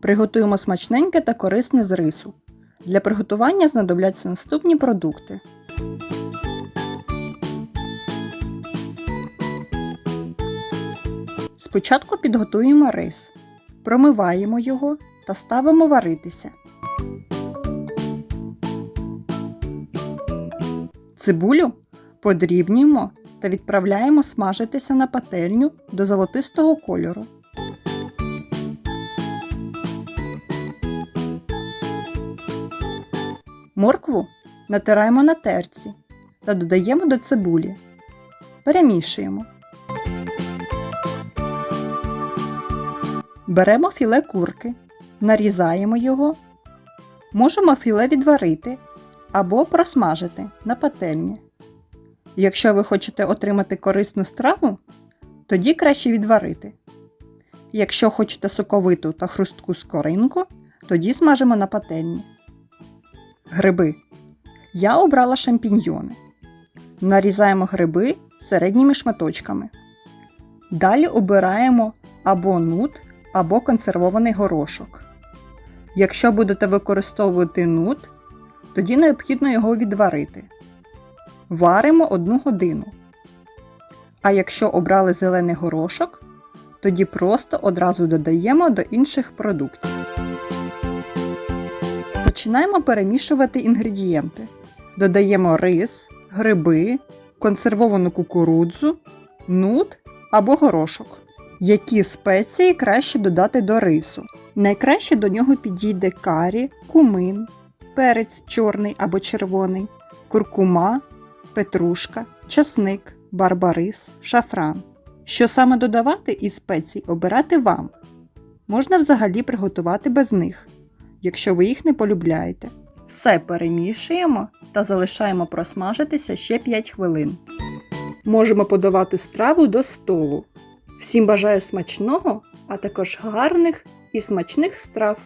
Приготуємо смачненьке та корисне з рису. Для приготування знадобляться наступні продукти. Спочатку підготуємо рис, промиваємо його та ставимо варитися. Цибулю подрібнюємо та відправляємо смажитися на пательню до золотистого кольору. Моркву натираємо на терці та додаємо до цибулі. Перемішуємо. Беремо філе курки, нарізаємо його. Можемо філе відварити або просмажити на пательні. Якщо ви хочете отримати корисну страву, тоді краще відварити. Якщо хочете соковиту та хрустку скоринку, тоді смажимо на пательні. Гриби. Я обрала шампіньйони. Нарізаємо гриби середніми шматочками. Далі обираємо або нут, або консервований горошок. Якщо будете використовувати нут, тоді необхідно його відварити. Варимо 1 годину. А якщо обрали зелений горошок, тоді просто одразу додаємо до інших продуктів. Починаємо перемішувати інгредієнти. Додаємо рис, гриби, консервовану кукурудзу, нут або горошок. Які спеції краще додати до рису? Найкраще до нього підійде карі, кумин, перець чорний або червоний, куркума, петрушка, часник, барбарис, шафран. Що саме додавати із спецій обирати вам. Можна взагалі приготувати без них, якщо ви їх не полюбляєте. Все перемішуємо та залишаємо просмажитися ще 5 хвилин. Можемо подавати страву до столу. Всім бажаю смачного, а також гарних і смачних страв.